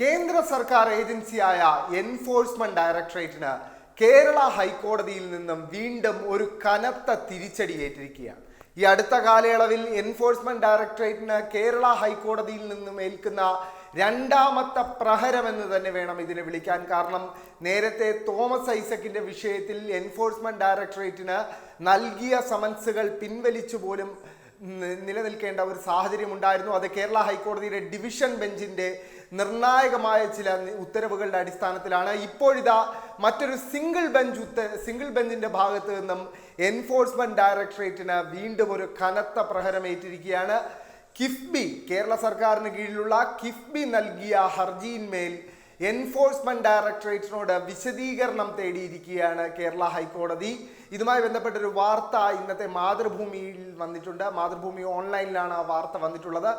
കേന്ദ്ര സർക്കാർ ഏജൻസിയായ എൻഫോഴ്സ്മെന്റ് ഡയറക്ടറേറ്റിന് കേരള ഹൈക്കോടതിയിൽ നിന്നും വീണ്ടും ഒരു കനത്ത തിരിച്ചടി ഏറ്റിരിക്കുകയാണ്. ഈ അടുത്ത കാലയളവിൽ എൻഫോഴ്സ്മെന്റ് ഡയറക്ടറേറ്റിന് കേരള ഹൈക്കോടതിയിൽ നിന്നും ഏൽക്കുന്ന രണ്ടാമത്തെ പ്രഹരം എന്ന് തന്നെ വേണം ഇതിനെ വിളിക്കാൻ. കാരണം നേരത്തെ തോമസ് ഐസക്കിന്റെ വിഷയത്തിൽ എൻഫോഴ്സ്മെന്റ് ഡയറക്ടറേറ്റിന് നൽകിയ സമൻസുകൾ പിൻവലിച്ചു പോലും നിലനിൽക്കേണ്ട ഒരു സാഹചര്യം ഉണ്ടായിരുന്നു അത് കേരള ഹൈക്കോടതിയുടെ ഡിവിഷൻ ബെഞ്ചിന്റെ നിർണായകമായ ചില ഉത്തരവുകളുടെ അടിസ്ഥാനത്തിലാണ് ഇപ്പോഴിതാ മറ്റൊരു സിംഗിൾ ബെഞ്ച് ഉത്ത സിംഗിൾ ബെഞ്ചിന്റെ ഭാഗത്ത് നിന്നും എൻഫോഴ്സ്മെന്റ് ഡയറക്ടറേറ്റിന് വീണ്ടും ഒരു കനത്ത പ്രഹരമേറ്റിരിക്കുകയാണ്. കിഫ്ബി കേരള സർക്കാരിന് കീഴിലുള്ള കിഫ്ബി നൽകിയ ഹർജിയിന്മേൽ എൻഫോഴ്സ്മെന്റ് ഡയറക്ടറേറ്റിനോട് വിശദീകരണം തേടിയിരിക്കുകയാണ് കേരള ഹൈക്കോടതി. ഇതുമായി ബന്ധപ്പെട്ട ഒരു വാർത്ത ഇന്നത്തെ മാതൃഭൂമിയിൽ വന്നിട്ടുണ്ട്. മാതൃഭൂമി ഓൺലൈനിലാണ് ആ വാർത്ത വന്നിട്ടുള്ളത്.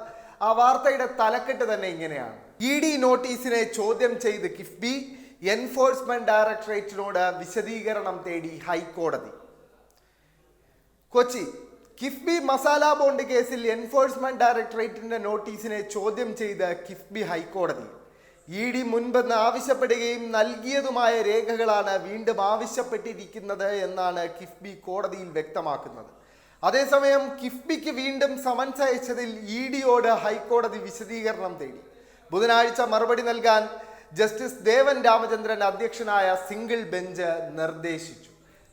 ആ വാർത്തയുടെ തലക്കെട്ട് തന്നെ ഇങ്ങനെയാണ്. ഇ ഡി നോട്ടീസിനെ ചോദ്യം ചെയ്ത് കിഫ്ബി എൻഫോഴ്സ്മെന്റ് ഡയറക്ടറേറ്റിനോട് വിശദീകരണം തേടി ഹൈക്കോടതി. കൊച്ചി കിഫ്ബി മസാല ബോണ്ട് കേസിൽ എൻഫോഴ്സ്മെന്റ് ഡയറക്ടറേറ്റിന്റെ നോട്ടീസിനെ ചോദ്യം ചെയ്ത് കിഫ്ബി ഹൈക്കോടതി. ഇ ഡി മുൻപെന്ന് ആവശ്യപ്പെടുകയും നൽകിയതുമായ രേഖകളാണ് വീണ്ടും ആവശ്യപ്പെട്ടിരിക്കുന്നത് എന്നാണ് കിഫ്ബി കോടതിയിൽ വ്യക്തമാക്കുന്നത്. അതേസമയം കിഫ്ബിക്ക് വീണ്ടും സമൻസ് അയച്ചതിൽ ഇ ഡിയോട് ഹൈക്കോടതി വിശദീകരണം തേടി. ബുധനാഴ്ച മറുപടി നൽകാൻ ജസ്റ്റിസ് ദേവൻ രാമചന്ദ്രൻ അധ്യക്ഷനായ സിംഗിൾ ബെഞ്ച് നിർദ്ദേശിച്ചു.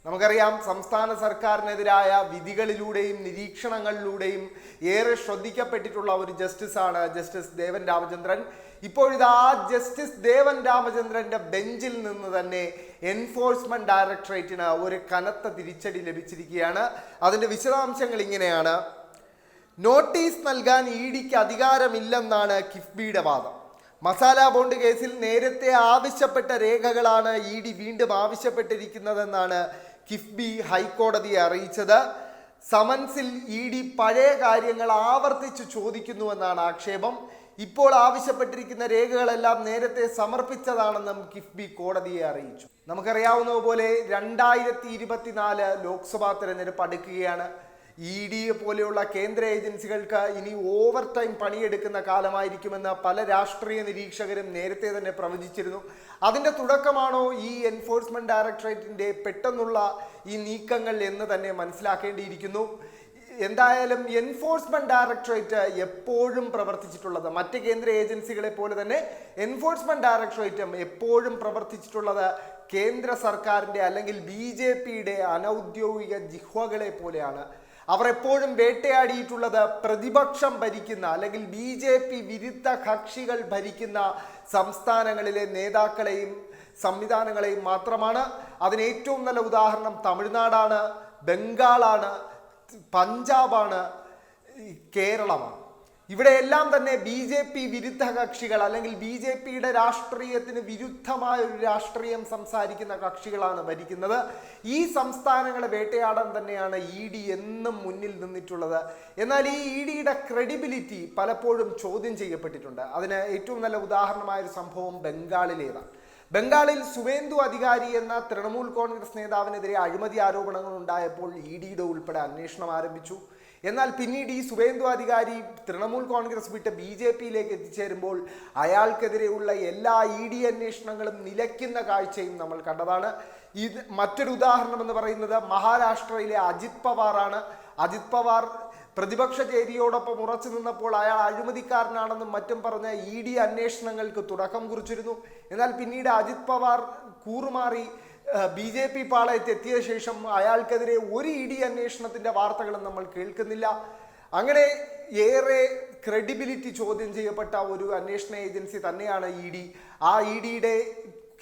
നമുക്കറിയാം സംസ്ഥാന സർക്കാരിനെതിരായ വിധികളിലൂടെയും നിരീക്ഷണങ്ങളിലൂടെയും ഏറെ ശ്രദ്ധിക്കപ്പെട്ടിട്ടുള്ള ഒരു ജസ്റ്റിസാണ് ജസ്റ്റിസ് ദേവൻ രാമചന്ദ്രൻ. ഇപ്പോഴിതാ ജസ്റ്റിസ് ദേവൻ രാമചന്ദ്രന്റെ ബെഞ്ചിൽ നിന്ന് തന്നെ എൻഫോഴ്സ്മെന്റ് ഡയറക്ടറേറ്റിന് ഒരു കനത്ത തിരിച്ചടി ലഭിച്ചിരിക്കുകയാണ്. അതിന്റെ വിശദാംശങ്ങൾ ഇങ്ങനെയാണ്. നോട്ടീസ് നൽകാൻ ഇ ഡിക്ക് അധികാരമില്ലെന്നാണ് കിഫ്ബിയുടെ വാദം. മസാല ബോണ്ട് കേസിൽ നേരത്തെ ആവശ്യപ്പെട്ട രേഖകളാണ് ഇ ഡി വീണ്ടും ആവശ്യപ്പെട്ടിരിക്കുന്നതെന്നാണ് കിഫ്ബി ഹൈക്കോടതിയെ അറിയിച്ചത്. സമൻസിൽ ഇ ഡി പഴയ കാര്യങ്ങൾ ആവർത്തിച്ചു ചോദിക്കുന്നുവെന്നാണ് ആക്ഷേപം. ഇപ്പോൾ ആവശ്യപ്പെട്ടിരിക്കുന്ന രേഖകളെല്ലാം നേരത്തെ സമർപ്പിച്ചതാണെന്നും കിഫ്ബി കോടതിയെ അറിയിച്ചു. നമുക്കറിയാവുന്നതുപോലെ രണ്ടായിരത്തി ഇരുപത്തിനാല് ലോക്സഭാ തെരഞ്ഞെടുപ്പ് അടുക്കുകയാണ്. ഇ ഡി പോലെയുള്ള കേന്ദ്ര ഏജൻസികൾക്ക് ഇനി ഓവർ ടൈം പണിയെടുക്കുന്ന കാലമായിരിക്കുമെന്ന് പല രാഷ്ട്രീയ നിരീക്ഷകരും നേരത്തെ തന്നെ പ്രവചിച്ചിരുന്നു. അതിന്റെ തുടക്കമാണോ ഈ എൻഫോഴ്സ്മെന്റ് ഡയറക്ടറേറ്റിന്റെ പെട്ടെന്നുള്ള ഈ നീക്കങ്ങൾ എന്ന് തന്നെ മനസ്സിലാക്കേണ്ടിയിരിക്കുന്നു. എന്തായാലും എൻഫോഴ്സ്മെന്റ് ഡയറക്ടറേറ്റ് എപ്പോഴും പ്രവർത്തിച്ചിട്ടുള്ളത് മറ്റ് കേന്ദ്ര ഏജൻസികളെ പോലെ തന്നെ എൻഫോഴ്സ്മെന്റ് ഡയറക്ടറേറ്റും എപ്പോഴും പ്രവർത്തിച്ചിട്ടുള്ളത് കേന്ദ്ര സർക്കാരിന്റെ അല്ലെങ്കിൽ ബി ജെ പിയുടെ അനൗദ്യോഗിക ജിഹ്വകളെ പോലെയാണ്. അവർ എപ്പോഴും വേട്ടയാടിയിട്ടുള്ളത് പ്രതിപക്ഷം ഭരിക്കുന്ന അല്ലെങ്കിൽ ബി ജെ പി വിരുദ്ധ കക്ഷികൾ ഭരിക്കുന്ന സംസ്ഥാനങ്ങളിലെ നേതാക്കളെയും സംവിധാനങ്ങളെയും മാത്രമാണ്. അതിന് ഏറ്റവും നല്ല ഉദാഹരണം തമിഴ്നാടാണ് ബംഗാളാണ് പഞ്ചാബാണ് കേരളമാണ്. ഇവിടെയെല്ലാം തന്നെ ബി ജെ പി വിരുദ്ധ കക്ഷികൾ അല്ലെങ്കിൽ ബി ജെ പിയുടെ രാഷ്ട്രീയത്തിന് വിരുദ്ധമായ ഒരു രാഷ്ട്രീയം സംസാരിക്കുന്ന കക്ഷികളാണ് ഭരിക്കുന്നത്. ഈ സംസ്ഥാനങ്ങളെ വേട്ടയാടാൻ തന്നെയാണ് ഇ ഡി എന്നും മുന്നിൽ നിന്നിട്ടുള്ളത്. എന്നാൽ ഈ ഇ ഡിയുടെ ക്രെഡിബിലിറ്റി പലപ്പോഴും ചോദ്യം ചെയ്യപ്പെട്ടിട്ടുണ്ട്. അതിന് ഏറ്റവും നല്ല ഉദാഹരണമായ ഒരു സംഭവം ബംഗാളിലേതാണ്. ബംഗാളിൽ സുവേന്ദു അധികാരി എന്ന തൃണമൂൽ കോൺഗ്രസ് നേതാവിനെതിരെ അഴിമതി ആരോപണങ്ങൾ ഉണ്ടായപ്പോൾ ഇ ഡിയുടെ ഉൾപ്പെടെ അന്വേഷണം ആരംഭിച്ചു. എന്നാൽ പിന്നീട് ഈ സുവേന്ദു അധികാരി തൃണമൂൽ കോൺഗ്രസ് വിട്ട് ബി ജെ പിയിലേക്ക് എത്തിച്ചേരുമ്പോൾ അയാൾക്കെതിരെയുള്ള എല്ലാ ഇ ഡി അന്വേഷണങ്ങളും നിലയ്ക്കുന്ന കാഴ്ചയും നമ്മൾ കണ്ടതാണ്. ഇത് മറ്റൊരു ഉദാഹരണം എന്ന് പറയുന്നത് മഹാരാഷ്ട്രയിലെ അജിത് പവാറാണ്. അജിത് പവാർ പ്രതിപക്ഷ ചേരിയോടൊപ്പം ഉറച്ചു നിന്നപ്പോൾ അയാൾ അഴിമതിക്കാരനാണെന്നും മറ്റും പറഞ്ഞ ഇ ഡി അന്വേഷണങ്ങൾക്ക് തുടക്കം കുറിച്ചിരുന്നു. എന്നാൽ പിന്നീട് അജിത് പവാർ കൂറുമാറി ബി ജെ പി പാളയത്ത് എത്തിയ ശേഷം അയാൾക്കെതിരെ ഒരു ഇ ഡി അന്വേഷണത്തിന്റെ വാർത്തകളും നമ്മൾ കേൾക്കുന്നില്ല. അങ്ങനെ ഏറെ ക്രെഡിബിലിറ്റി ചോദ്യം ചെയ്യപ്പെട്ട ഒരു അന്വേഷണ ഏജൻസി തന്നെയാണ് ഇ ഡി ആ ഇ ഡിയുടെ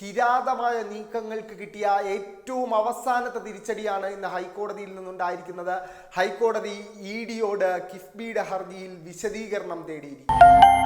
കിരാതമായ നീക്കങ്ങൾക്ക് കിട്ടിയ ഏറ്റവും അവസാനത്തെ തിരിച്ചടിയാണ് ഇന്ന് ഹൈക്കോടതിയിൽ നിന്നുണ്ടായിരിക്കുന്നത്. ഹൈക്കോടതി ഇ ഡിയോട് കിഫ്ബിയുടെ ഹർജിയിൽ വിശദീകരണം തേടിയിരിക്കുന്നു.